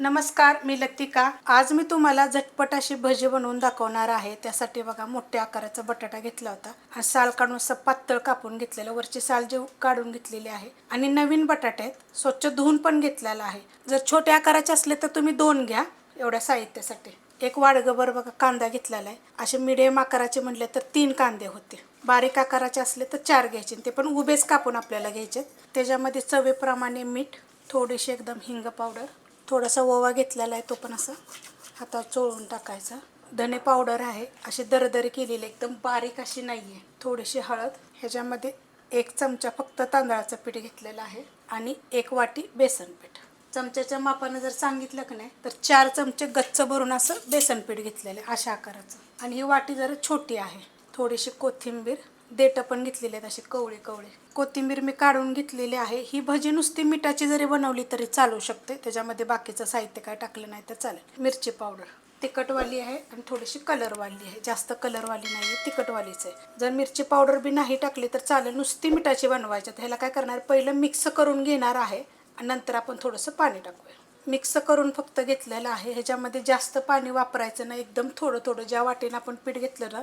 नमस्कार मी लतिका. आज मी तुम्हाला झटपट अशी भजी बनवून दाखवणार आहे. त्यासाठी बघा मोठ्या आकाराचा बटाटा घेतला होता. आणि साल काढून असं पातळ कापून घेतलेलं वरची साल जे काढून घेतलेली आहे. आणि नवीन बटाटे आहेत. स्वच्छ धुवून पण घेतलेला आहे. जर छोट्या आकाराचे असले तर तुम्ही दोन घ्या एवढ्या साहित्यासाठी. एक वाडगभर बघा कांदा घेतलेला आहे. असे मिडियम आकाराचे म्हटले तर तीन कांदे होते. बारीक आकाराचे असले तर चार घ्यायचे. ते पण उभेच कापून आपल्याला घ्यायचे त्याच्यामध्ये चवेप्रमाणे मीठ थोडीशी एकदम हिंग पावडर थोडासा ओवा घेतलेला आहे तो पण असा हातात चोळून टाकायचा. धने पावडर आहे. अशी दरदरी केलेली एकदम बारीक अशी नाही आहे थोडीशी हळद. ह्याच्यामध्ये एक चमचा फक्त तांदळाचं पीठ घेतलेलं आहे आणि एक वाटी बेसन पीठ. चमच्याच्या मापानं जर सांगितलं की नाही तर चार चमचे गच्च भरून असं बेसन पीठ घेतलेलं आहे अशा आकाराचं. आणि ही वाटी जरा छोटी आहे. थोडीशी कोथिंबीर देठं पण घेतलेली आहेत असे कवळे कवळे. कोथिंबीर मी काढून घेतलेली आहे. ही भजी नुसती मिठाची जरी बनवली तरी चालू शकते. त्याच्यामध्ये बाकीचं साहित्य काय टाकलं नाही तर चालेल. मिरची पावडर. तिखटवाली आहे आणि थोडीशी कलरवाली आहे. जास्त कलरवाली नाही आहे तिखटवालीच आहे. जर मिरची पावडर बी नाही टाकली तर चालेल. नुसती मिठाची बनवायची. तर ह्याला काय करणार? पहिलं मिक्स करून घेणार आहे आणि नंतर आपण थोडंसं पाणी टाकूया. मिक्स करून फक्त घेतलेलं आहे. ह्याच्यामध्ये जास्त पाणी वापरायचं नाही. एकदम थोडं थोडं. ज्या वाटेनं आपण पीठ घेतलं ना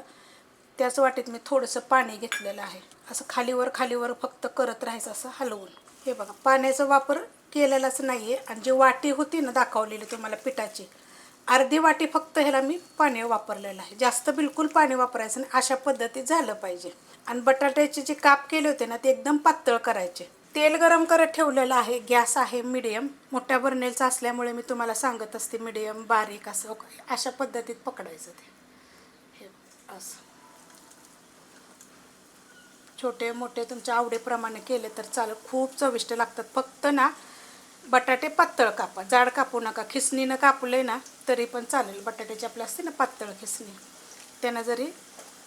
त्याच वाटेत मी थोडंसं पाणी घेतलेलं आहे. असं खालीवर खालीवर फक्त करत राहायचं असं हलवून. हे बघा पाण्याचा वापर केलेलाच नाही आहे आणि जी वाटी होती ना दाखवलेली तुम्हाला पिठाची अर्धी वाटी फक्त ह्याला मी पाणी वापरलेलं आहे. जास्त बिलकुल पाणी वापरायचं नाही. अशा पद्धतीत झालं पाहिजे. आणि बटाट्याचे जे काप केले होते ना ते एकदम पातळ करायचे. तेल गरम करत ठेवलेलं आहे. गॅस आहे मिडियम. मोठ्या बर्नेलचा असल्यामुळे मी तुम्हाला सांगत असते मिडियम बारीक असं अशा पद्धतीत पकडायचं ते. हे असं. छोटे मोठे तुमच्या आवडीप्रमाणे केले तर चालेल. खूप चविष्ट लागतात. फक्त ना बटाटे पातळ कापा. जाड कापू नका. खिसणीनं कापले ना तरी पण चालेल. बटाट्याची आपल्या असते ना पातळ खिसणी. त्यानं जरी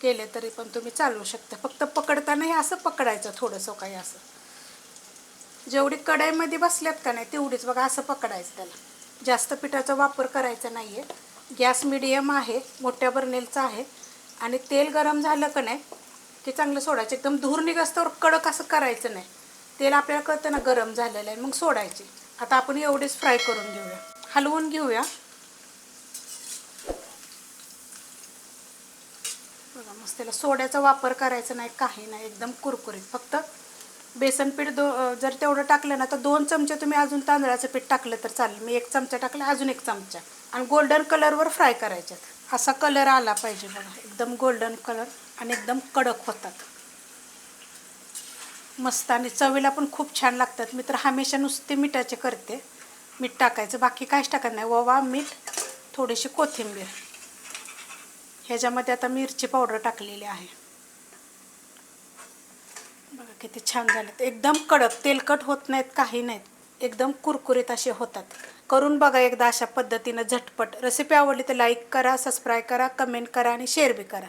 केले तरी पण तुम्ही चालवू शकता. फक्त पकडताना हे असं पकडायचं थोडंसं काही असं. जेवढी कढाईमध्ये बसल्यात का नाही तेवढीच बघा असं पकडायचं त्याला. जास्त पिठाचा वापर करायचा नाही आहे गॅस मिडियम आहे मोठ्या बर्नेलचा आहे. आणि तेल गरम झालं का नाही ते चांगलं सोडायचं. एकदम धूर निघास्तवर कडक असं करायचं नाही. तेल आपल्याला कळतं ना गरम झालेलं आहे मग सोडायचे. आता आपण एवढेच फ्राय करून घेऊया. हलवून घेऊया. बघा मस्त त्याला सोड्याचा वापर करायचा नाही काही नाही एकदम कुरकुरीत. फक्त बेसन पीठ दो जर तेवढं टाकलं ना तर दोन चमचे तुम्ही अजून तांदळाचं पीठ टाकलं तर चालेल. मी एक चमचा टाकला अजून एक चमचा. आणि गोल्डन कलरवर फ्राय करायच्यात. असा कलर आला पाहिजे बघा. एकदम गोल्डन कलर आणि एकदम कडक होतात. मस्त आणि चवीला पण खूप छान लागतात. मी तर हमेशा नुसते मिठाचे करते. मीठ टाकायचं. बाकी काहीच टाकत नाही. ववा मीठ थोडीशी कोथिंबीर. ह्याच्यामध्ये आता मिरची पावडर टाकलेली आहे. बघा किती छान झालेत. एकदम कडक. तेलकट होत नाहीत काही नाहीत. एकदम कुरकुरीत असे होतात. करून बघा एकदा अशा पद्धतीनं झटपट. रेसिपी आवडली तर लाईक करा सबस्क्राईब करा कमेंट करा आणि शेअर बी करा.